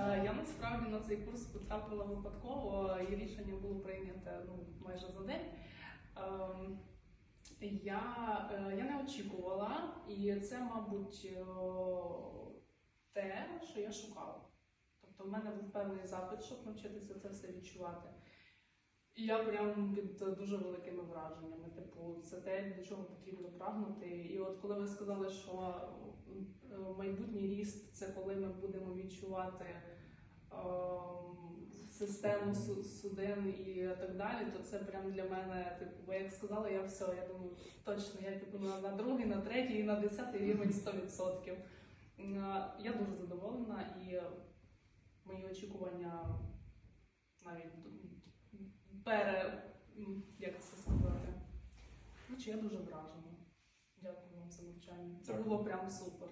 Е, Я насправді на цей курс потрапила випадково, і рішення було прийняте ну, майже за день. Ем, Я, е, я не очікувала, і це, мабуть, е, те, що я шукала. Тобто, в мене був певний запит, щоб навчитися це все відчувати. І я прям під дуже великими враженнями. Типу, це те, до чого потрібно прагнути. І от коли ви сказали, що майбутній ріст ми будемо відчувати ем, систему су- судин і так далі, то це прям для мене, типу, бо як сказала, я все, я думаю, точно, я типу на, на другий, на третій і на десятий рівень 100%. М, Я дуже задоволена і мої очікування навіть пере, як це сказати. Я дуже вражена. Дякую вам за навчання. Це було прям супер.